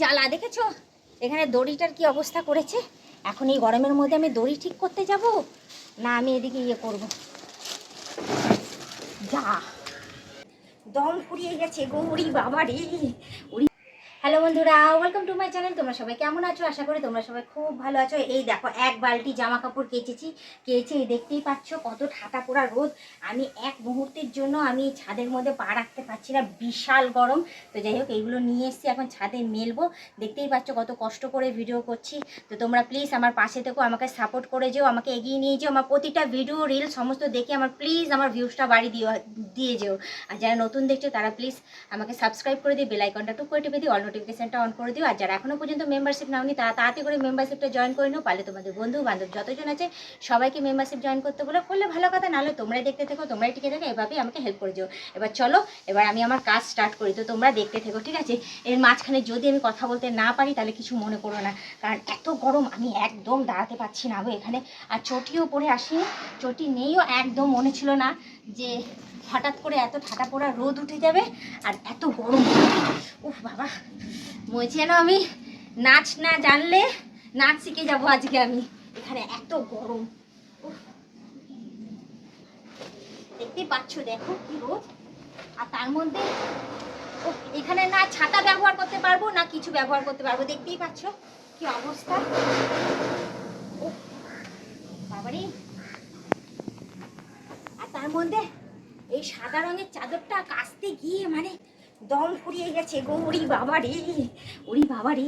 জ্বালা, দেখেছ? এখানে দড়িটার কি অবস্থা করেছে? এখন এই গরমের মধ্যে আমি দড়ি ঠিক করতে যাব? না, আমি এদিকে ইয়ে করব। যা। দম ফুরিয়ে গেছে গৌরি বাবা রে হ্যালো বন্ধুরা ওয়েলকাম টু মাই চ্যানেল তোমরা সবাই কেমন আছো? আশা করি তোমরা সবাই খুব ভালো আছো। এই দেখো, এক বালতি জামা কাপড় কেচেছি। কেচে দেখতেই পাচ্ছ কত ঠাটা পোড়া রোদ। আমি এক মুহূর্তের জন্য আমি ছাদের মধ্যে পা রাখতে পারছি না, বিশাল গরম। তো যাই হোক, এইগুলো নিয়ে এসেছি, এখন ছাদে মেলবো। দেখতেই পাচ্ছ কত কষ্ট করে ভিডিও করছি। তো তোমরা প্লিজ আমার পাশে থেকো, আমাকে সাপোর্ট করে যেও, আমাকে এগিয়ে নিয়ে যেও। আমার প্রতিটা ভিডিও রিল সমস্ত দেখে আমার প্লিজ আমার ভিউজটা বাড়ি দিও, দিয়ে যেও। আর যারা নতুন দেখছ, তারা প্লিজ আমাকে সাবস্ক্রাইব করে দিয়ে বেল আইকনটা টুক করে টিপে দিও। অল নোটিফিকেশনটা অন করে দিও। আর যারা এখনও পর্যন্ত মেম্বারশিপ নাওনি, তারা তাড়াতাড়ি করে মেম্বারশিপটা জয়েন করে নিও। পারলে তোমাদের বন্ধু, বান্ধব যতজন আছে, সবাইকে মেম্বারশিপ জয়েন করতে বলে। করলে ভালো কথা, নাহলে তোমরাই দেখতে থেকো, তোমরাই টিকে থেকো, এভাবেই আমাকে হেল্প করে দিও এবার চলো, এবার আমি আমার কাজ স্টার্ট করি। তো তোমরা দেখতে থেকো, ঠিক আছে? এর মাঝখানে যদি আমি কথা বলতে না পারি, তাহলে কিছু মনে করো না। কারণ এত গরম, আমি একদম দাঁড়াতে পারছি না গো এখানে। আর চটিও পরে আসিনি। চটি নেইও একদম মনে ছিল না যে হঠাৎ করে এত ঠাটা পোড়া রোদ উঠে যাবে, আর এত গরম। বাবা। বলছি যেন আমি, নাচ না জানলে নাচ শিখে যাব আজকে আমি। এখানে এত গরম। উফ। দেখতেই পাচ্ছ, দেখো কি রোদ। আর তার মধ্যে ও এখানে না ছাতা ব্যবহার করতে পারব, না কিছু ব্যবহার করতে পারব। দেখতেই পাচ্ছ কি অবস্থা। বাবারে। আর তার মধ্যে এই সাদা রঙের চাদরটা কাচতে গিয়ে মানে দম ফুরিয়ে গেছে গো ওরি বাবা রে ওরি বাবা রে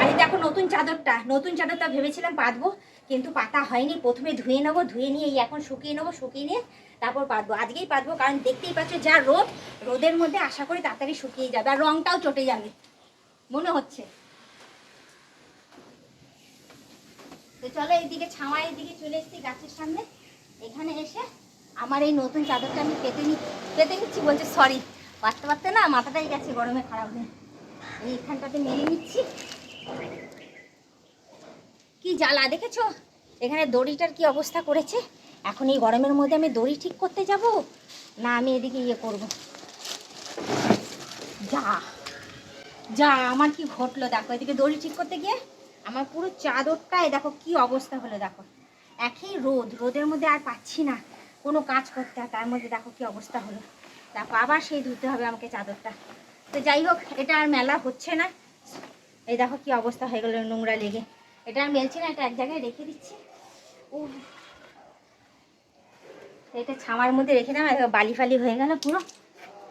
আরে দেখো নতুন চাদরটা নতুন চাদরটা ভেবেছিলাম পাতবো, কিন্তু পাতা হয়নি। প্রথমে ধুয়ে নেব, ধুয়ে নিয়ে এখন শুকিয়ে নেব, শুকিয়ে নিয়ে তারপর পাতবো। আজকেই পাতবো, কারণ দেখতেই পাচ্ছ যা রোদ, রোদের মধ্যে আশা করি তাড়াতাড়ি শুকিয়ে যাবে, আর রংটাও চটে যাবে, মনে হচ্ছে। তো চলো এইদিকে ছাওয়া এইদিকে চলে এসেছি গাছের সামনে। এখানে এসে আমার এই নতুন চাদরটা আমি পেতে নি, পেতে নিচ্ছি বলছে সরি পারতে পারতে না মাথাটাই গেছে গরমে খারাপ হয়ে। এই এখানটাতে মেরে নিচ্ছি। কি জ্বালা দেখেছ? এখানে দড়িটার কি অবস্থা করেছে? এখন এই গরমের মধ্যে আমি দড়ি ঠিক করতে যাব? না, আমি এদিকে ইয়ে করব। যা যা, আমার কি ঘটলো দেখো, এদিকে দড়ি ঠিক করতে গিয়ে আমার পুরো চাদরটায় দেখো কি অবস্থা হলো দেখো। একই রোদ, রোদের মধ্যে আর পাচ্ছি না কোনো কাজ করতে তার মধ্যে দেখো কি অবস্থা হলো। দেখো, আবার সেই ধুতে হবে আমাকে চাদরটা। তো যাই হোক, এটা আর মেলা হচ্ছে না। এই দেখো কি অবস্থা হয়ে গেলো নোংরা লেগে। এটা আর মেলছি না, এটা এক জায়গায় রেখে দিচ্ছি। ও এটা ছামার মধ্যে রেখে দাম বালি ফালি হয়ে গেল পুরো।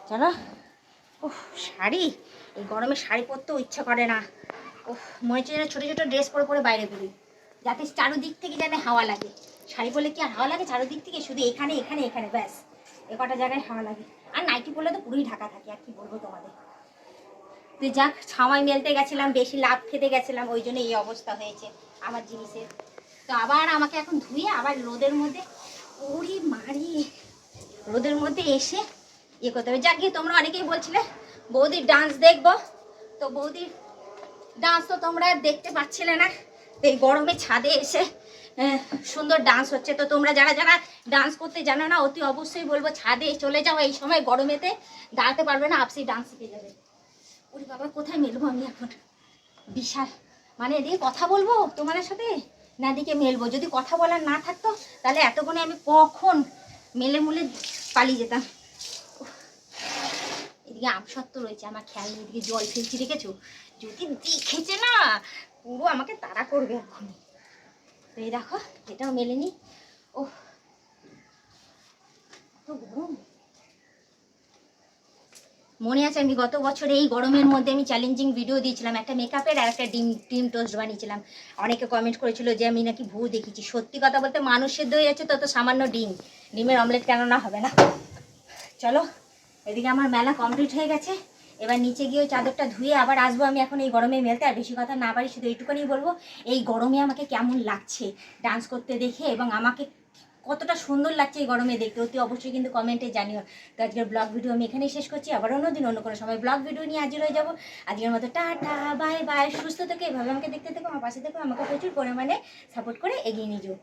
চলো। ও শাড়ি। এই গরমে শাড়ি পরতেও ইচ্ছা করে না। ও মনে হচ্ছে যেন ছোটো ছোটো ড্রেস পরে পরে বাইরে বেরোই। যাতে চারোদিক থেকে যেন হাওয়া লাগে। শাড়ি পরলে কি আর হাওয়া লাগে? চারোদিক থেকে শুধু এখানে এখানে এখানে, ব্যাস। এ কটা জায়গায় হাওয়া লাগে। আর নাইটি পরলে তো পুরোই ঢাকা থাকে, আর কি বলব তোমাদের? তো যাক ছামাই মেলতে গেছিলাম, বেশি লাভ খেতে গেছিলাম, ওই জন্য এই অবস্থা হয়েছে আমার জিনিসের। তো আবার আমাকে এখন ধুয়ে আবার রোদের মধ্যে ওরি মারি, রোদের মধ্যে এসে ইয়ে করতে হবে। যাক, গিয়ে তোমরা অনেকেই বলছিলে, বৌদির ডান্স দেখব। তো বৌদির ডান্স তো তোমরা দেখতে পাচ্ছিলে না, এই গরমে ছাদে এসে সুন্দর ডান্স হচ্ছে। তো তোমরা যারা যারা ডান্স করতে জানো না, অতি অবশ্যই বলব ছাদে চলে যাও এই সময় গরমেতে। দাঁড়াতে পারবে না, আপসি ডান্স শিখে যাবে। ওরে বাবা, কোথায় মেলবো আমি এখন? বিশাল। মানে এদিকে কথা বলব তোমাদের সাথে? না, এদিকে মেলবো। যদি কথা বলার না থাকতো, তাহলে এতক্ষণে আমি কখন মেলে মুলে পালিয়ে যেতাম। এদিকে আমসত্ব রয়েছে, আমার খেয়াল নেই, এদিকে জল ফেলছি, দেখেছ? যদি দেখেছে না, পুরো আমাকে তাড়া করবে এখনই এই দেখো, এটাও মেলে নি। ও গরম। মনে আছে আমি গত বছরে এই গরমের মধ্যে আমি চ্যালেঞ্জিং ভিডিও দিয়েছিলাম, একটা মেকআপের আর একটা ডিম ডিম টোস্ট বানিয়েছিলাম। অনেকে কমেন্ট করেছিল যে আমি নাকি ভু দেখেছি। সত্যি কথা বলতে মানুষ সেদ্ধ হয়ে যাচ্ছে তত সামান্য ডিম। ডিমের অমলেট কেন না হবে না। চলো, এদিকে আমার মেলা কমপ্লিট হয়ে গেছে। এবার নিচে গিয়ে চাদরটা ধুয়ে আবার আসব আমি এখন এই গরমে মেলতে। আর বেশি কথা না পারি, শুধু এইটুকুনি বলব, এই গরমে আমাকে কেমন লাগছে ডান্স করতে দেখে এবং আমাকে কতটা সুন্দর লাগছে এই গরমে দেখতে, অতি অবশ্যই কিন্তু কমেন্টে জানিও। তো আজকের ব্লগ ভিডিও আমি এখানেই শেষ করছি, আবার অন্য দিন অন্য কোনো সময় ব্লগ ভিডিও নিয়ে হাজির হয়ে যাব। আজকের মতো টাটা বাই বাই সুস্থ থেকে, এভাবে আমাকে দেখতে থেকো, আমার পাশে থেকো, আমাকে প্রচুর পরিমাণে সাপোর্ট করে এগিয়ে নিয়ে যাও।